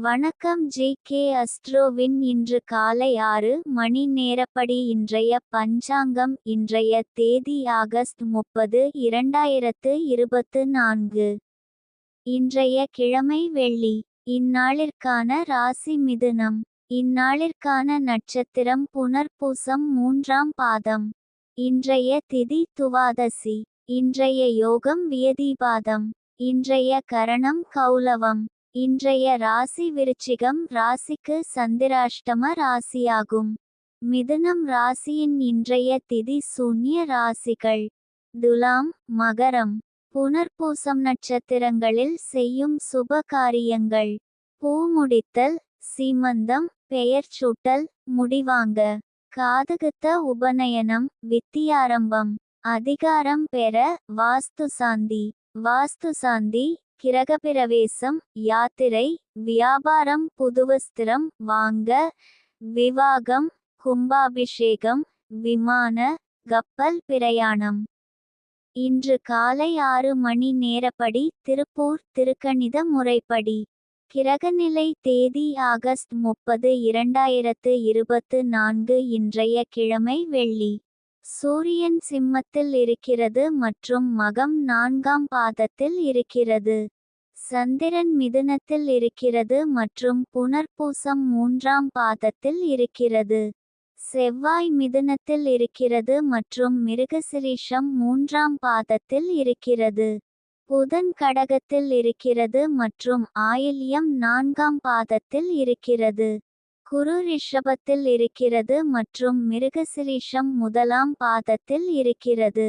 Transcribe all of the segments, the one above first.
வணக்கம் G K அஸ்ட்ரோவின் இன்று காலை ஆறு மணி நேரப்படி இன்றைய பஞ்சாங்கம் இன்றைய தேதி ஆகஸ்ட் முப்பது இரண்டாயிரத்து இருபத்து நான்கு. இன்றைய கிழமை வெள்ளி. இந்நாளிற்கான ராசி மிதுனம். இந்நாளிற்கான நட்சத்திரம் புனர்பூசம் மூன்றாம் பாதம். இன்றைய திதி துவாதசி. இன்றைய யோகம் வியதிபாதம். இன்றைய கரணம் கௌலவம். இன்றைய ராசி விருச்சிகம் ராசிக்கு சந்திராஷ்டம ராசியாகும். மிதுனம் ராசியின் இன்றைய திதி சூன்ய ராசிகள். துலாம் மகரம். புனர்பூசம் நட்சத்திரங்களில் செய்யும் சுப காரியங்கள் பூ முடித்தல் சீமந்தம் பெயர் சூட்டல் முடிவாங்க. காதுகுத்த உபநயனம் வித்தியாரம்பம். அதிகாரம் பெற வாஸ்து சாந்தி. வாஸ்து சாந்தி கிரகப்பிரவேசம் யாத்திரை வியாபாரம் புதுவஸ்திரம் வாங்க விவாகம் கும்பாபிஷேகம் விமான கப்பல் பிரயாணம். இன்று காலை ஆறு மணி நேரப்படி திருப்பூர் திருக்கணித முறைப்படி. கிரகநிலை தேதி ஆகஸ்ட் முப்பது இரண்டாயிரத்து இருபத்து நான்கு இன்றைய கிழமை வெள்ளி. சூரியன் சிம்மத்தில் இருக்கிறது மற்றும் மகம் நான்காம் பாதத்தில் இருக்கிறது. சந்திரன் மிதுனத்தில் இருக்கிறது மற்றும் புனர்பூசம் மூன்றாம் பாதத்தில் இருக்கிறது. செவ்வாய் மிதுனத்தில் இருக்கிறது மற்றும் மிருகசிரீஷம் மூன்றாம் பாதத்தில் இருக்கிறது. புதன் கடகத்தில் இருக்கிறது மற்றும் ஆயில்யம் நான்காம் பாதத்தில் இருக்கிறது. குரு ரிஷபத்தில் இருக்கிறது மற்றும் மிருகசிரீஷம் முதலாம் பாதத்தில் இருக்கிறது.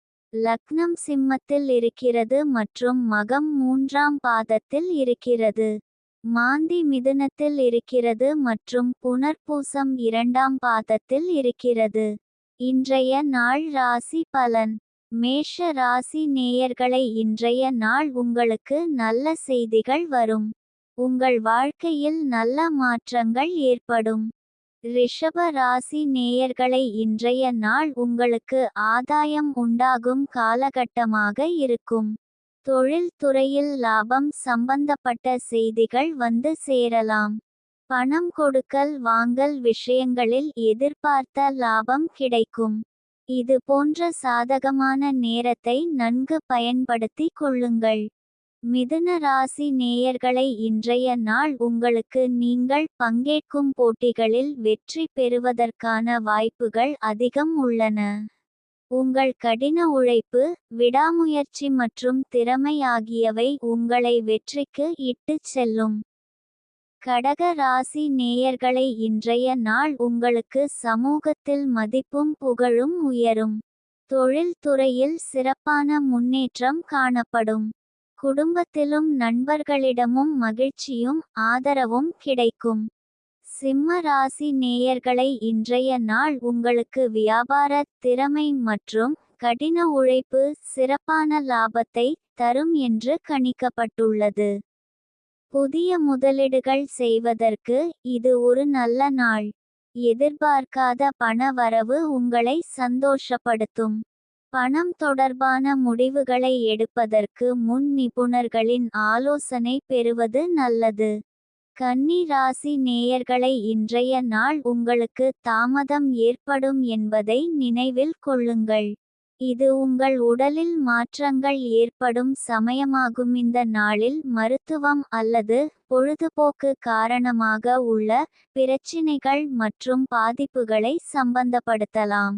லக்னம் சிம்மத்தில் இருக்கிறது மற்றும் மகம் மூன்றாம் பாதத்தில் இருக்கிறது. மாந்தி மிதுனத்தில் இருக்கிறது மற்றும் புனர்பூசம் இரண்டாம் பாதத்தில் இருக்கிறது. இன்றைய நாள் ராசி பலன். மேஷ ராசி நேயர்களை இன்றைய நாள் உங்களுக்கு நல்ல செய்திகள் வரும். உங்கள் வாழ்க்கையில் நல்ல மாற்றங்கள் ஏற்படும். ரிஷப ராசி நேயர்களை இன்றைய நாள் உங்களுக்கு ஆதாயம் உண்டாகும் காலகட்டமாக இருக்கும். தொழில் துறையில் லாபம் சம்பந்தப்பட்ட செய்திகள் வந்து சேரலாம். பணம் கொடுக்கல் வாங்கல் விஷயங்களில் எதிர்பார்த்த லாபம் கிடைக்கும். இது போன்ற சாதகமான நேரத்தை நன்கு பயன்படுத்திக் கொள்ளுங்கள். மிதுன ராசி நேயர்களை இன்றைய நாள் உங்களுக்கு நீங்கள் பங்கேற்கும் போட்டிகளில் வெற்றி பெறுவதற்கான வாய்ப்புகள் அதிகம் உள்ளன. உங்கள் கடின உழைப்பு விடாமுயற்சி மற்றும் திறமை ஆகியவை உங்களை வெற்றிக்கு இட்டுச் செல்லும். கடக ராசி நேயர்களை இன்றைய நாள் உங்களுக்கு சமூகத்தில் மதிப்பும் புகழும் உயரும். தொழில்துறையில் சிறப்பான முன்னேற்றம் காணப்படும். குடும்பத்திலும் நண்பர்களிடமும் மகிழ்ச்சியும் ஆதரவும் கிடைக்கும். சிம்ம ராசி நேயர்களை இன்றைய நாள் உங்களுக்கு வியாபார திறமை மற்றும் கடின உழைப்பு சிறப்பான லாபத்தை தரும் என்று கணிக்கப்பட்டுள்ளது. புதிய முதலீடுகள் செய்வதற்கு இது ஒரு நல்ல நாள். எதிர்பார்க்காத பண வரவு உங்களை சந்தோஷப்படுத்தும். பணம் தொடர்பான முடிவுகளை எடுப்பதற்கு முன் நிபுணர்களின் ஆலோசனை பெறுவது நல்லது. கன்னி ராசி நேயர்களை இன்றைய நாள் உங்களுக்கு தாமதம் ஏற்படும் என்பதை நினைவில் கொள்ளுங்கள். இது உங்கள் உடலில் மாற்றங்கள் ஏற்படும் சமயமாகும். இந்த நாளில் மருத்துவம் அல்லது பொழுதுபோக்கு காரணமாக உள்ள பிரச்சினைகள் மற்றும் பாதிப்புகளை சம்பந்தப்படுத்தலாம்.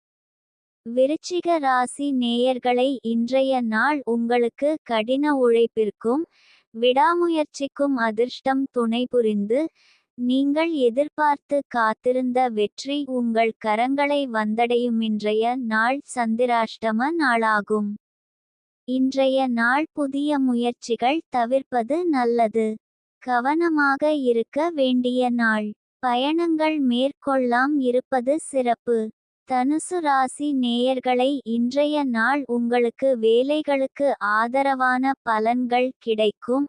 விருச்சிக ராசி நேயர்களை இன்றைய நாள் உங்களுக்கு கடின உழைப்பிற்கும் விடாமுயற்சிக்கும் அதிர்ஷ்டம் துணை புரிந்து நீங்கள் எதிர்பார்த்து காத்திருந்த வெற்றி உங்கள் கரங்களை வந்தடையும் இன்றைய நாள் சந்திராஷ்டம நாளாகும். இன்றைய நாள் புதிய முயற்சிகள் தவிர்ப்பது நல்லது. கவனமாக இருக்க வேண்டிய நாள். பயணங்கள் மேற்கொள்ளாம் இருப்பது சிறப்பு. தனுசு ராசி நேயர்களை இன்றைய நாள் உங்களுக்கு வேலைகளுக்கு ஆதரவான பலன்கள் கிடைக்கும்.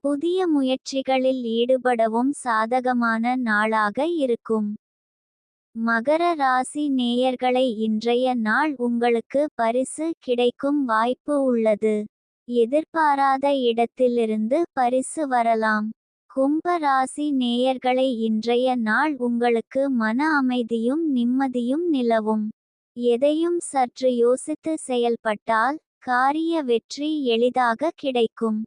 புதிய முயற்சிகளில் ஈடுபடவும் சாதகமான நாளாக இருக்கும். மகர ராசி நேயர்களை இன்றைய நாள் உங்களுக்கு பரிசு கிடைக்கும் வாய்ப்பு உள்ளது. எதிர்பாராத இடத்திலிருந்து பரிசு வரலாம். கும்ப ராசி நேயர்களை இன்றைய நாள் உங்களுக்கு மன அமைதியும் நிம்மதியும் நிலவும். எதையும் சற்று யோசித்து செயல்பட்டால் காரிய வெற்றி எளிதாக கிடைக்கும்.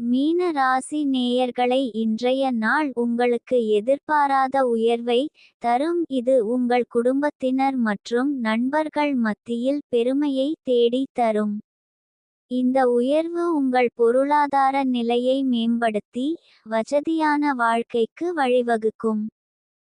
மீன ராசி நேயர்களை இன்றைய நாள் உங்களுக்கு எதிர்பாராத உயர்வை தரும். இது உங்கள் குடும்பத்தினர் மற்றும் நண்பர்கள் மத்தியில் பெருமையை தேடி தரும். இந்த உயர்வு உங்கள் பொருளாதார நிலையை மேம்படுத்தி வசதியான வாழ்க்கைக்கு வழிவகுக்கும்.